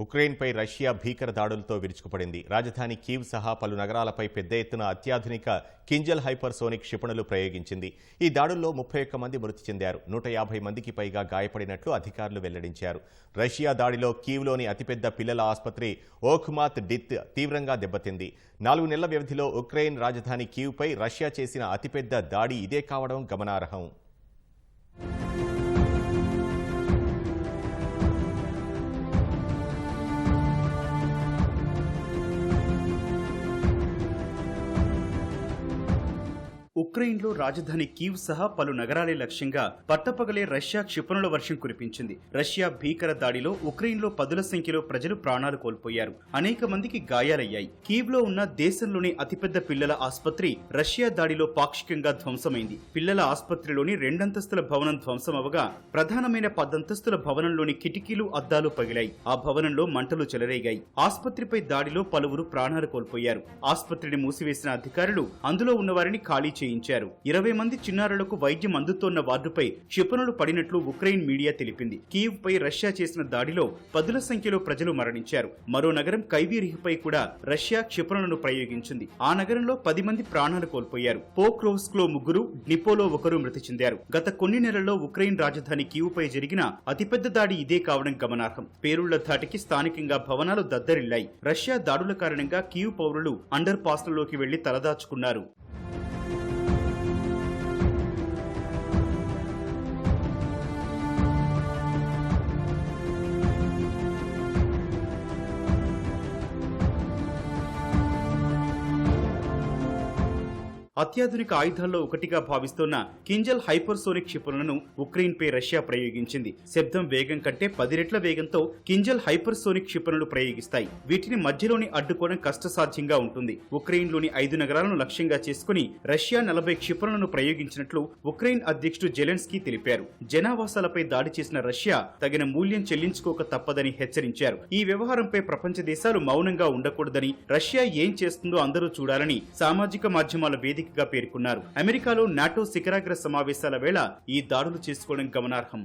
ఉక్రెయిన్పై Russia భీకర దాడులతో విరుచుకుపడింది. రాజధాని కీవ్ సహా పలు నగరాలపై పెద్ద ఎత్తున అత్యాధునిక కింజల్ హైపర్సోనిక్ క్షిపణులు ప్రయోగించింది. ఈ దాడుల్లో ముప్పై ఒక్క మంది మృతి చెందారు. నూట యాభై మందికి పైగా గాయపడినట్లు అధికారులు వెల్లడించారు. రష్యా దాడిలో కీవ్లోని అతిపెద్ద పిల్లల ఆసుపత్రి ఓఖ్మాత్ డిత్ తీవ్రంగా దెబ్బతింది. నాలుగు నెలల వ్యవధిలో ఉక్రెయిన్ రాజధాని కీవ్పై రష్యా చేసిన అతిపెద్ద దాడి ఇదే కావడం గమనార్హం. ఉక్రెయిన్లో రాజధాని కీవ్ సహా పలు నగరాలే లక్ష్యంగా పట్టపగలే రష్యా క్షిపణుల వర్షం కురిపించింది. రష్యా భీకర దాడిలో ఉక్రెయిన్లో పదుల సంఖ్యలో ప్రజలు ప్రాణాలు కోల్పోయారు. అనేక మందికి గాయాలయ్యాయి. కీవ్లో ఉన్న దేశంలోని అతిపెద్ద పిల్లల ఆసుపత్రి రష్యా దాడిలో పాక్షికంగా ధ్వంసమైంది. పిల్లల ఆసుపత్రిలోని రెండంతస్తుల భవనం ధ్వంసమవగా ప్రధానమైన పదంతస్తుల భవనంలోని కిటికీలు అద్దాలు పగిలాయి. ఆ భవనంలో మంటలు చెలరేగాయి. ఆసుపత్రిపై దాడిలో పలువురు ప్రాణాలు కోల్పోయారు. ఆసుపత్రిని మూసివేసిన అధికారులు అందులో ఉన్న వారిని ఖాళీ చేయించారు. ఇరవై మంది చిన్నారులకు వైద్యం అందుతోన్న వార్డుపై క్షిపణులు పడినట్లు ఉక్రెయిన్ మీడియా తెలిపింది. కీవ్ పై రష్యా చేసిన దాడిలో పదుల సంఖ్యలో ప్రజలు మరణించారు. మరో నగరం కైవీరిహ్పై కూడా రష్యా క్షిపణులను ప్రయోగించింది. ఆ నగరంలో పది మంది ప్రాణాలు కోల్పోయారు. పోక్రోవ్స్క్లో ముగ్గురు నిపోలో ఒకరు మృతి చెందారు. గత కొన్ని నెలల్లో ఉక్రెయిన్ రాజధాని కీవ్ పై జరిగిన అతిపెద్ద దాడి ఇదే కావడం గమనార్హం. పేరుళ్ళ ధాటికి స్థానికంగా భవనాలు దద్దరిల్లాయి. రష్యా దాడుల కారణంగా కీవ్ పౌరులు అండర్ పాస్లలోకి వెళ్ళి తలదాచుకున్నారు. అత్యాధునిక ఆయుధాల్లో ఒకటిగా భావిస్తున్న కింజల్ హైపర్సోనిక్ క్షిపణులను ఉక్రెయిన్ పై రష్యా ప్రయోగించింది. శబ్దం వేగం కంటే పది రెట్ల వేగంతో కింజల్ హైపర్సోనిక్ క్షిపణులు ప్రయోగిస్తాయి. వీటిని మధ్యలోని అడ్డుకోవడం కష్టసాధ్యంగా ఉంటుంది. ఉక్రెయిన్లోని ఐదు నగరాలను లక్ష్యంగా చేసుకుని రష్యా నలభై క్షిపణులను ప్రయోగించినట్లు ఉక్రెయిన్ అధ్యక్షుడు జెలెన్స్కీ తెలిపారు. జనావాసాలపై దాడి చేసిన రష్యా తగిన మూల్యం చెల్లించుకోక తప్పదని హెచ్చరించారు. ఈ వ్యవహారంపై ప్రపంచ దేశాలు మౌనంగా ఉండకూడదని రష్యా ఏం చేస్తుందో అందరూ చూడాలని సామాజిక మాధ్యమాల వేదిక వేదికగా పేర్కొన్నారు. అమెరికాలో నాటో శిఖరాగ్ర సమావేశాల వేళ ఈ దాడులు చేసుకోవడం గమనార్హం.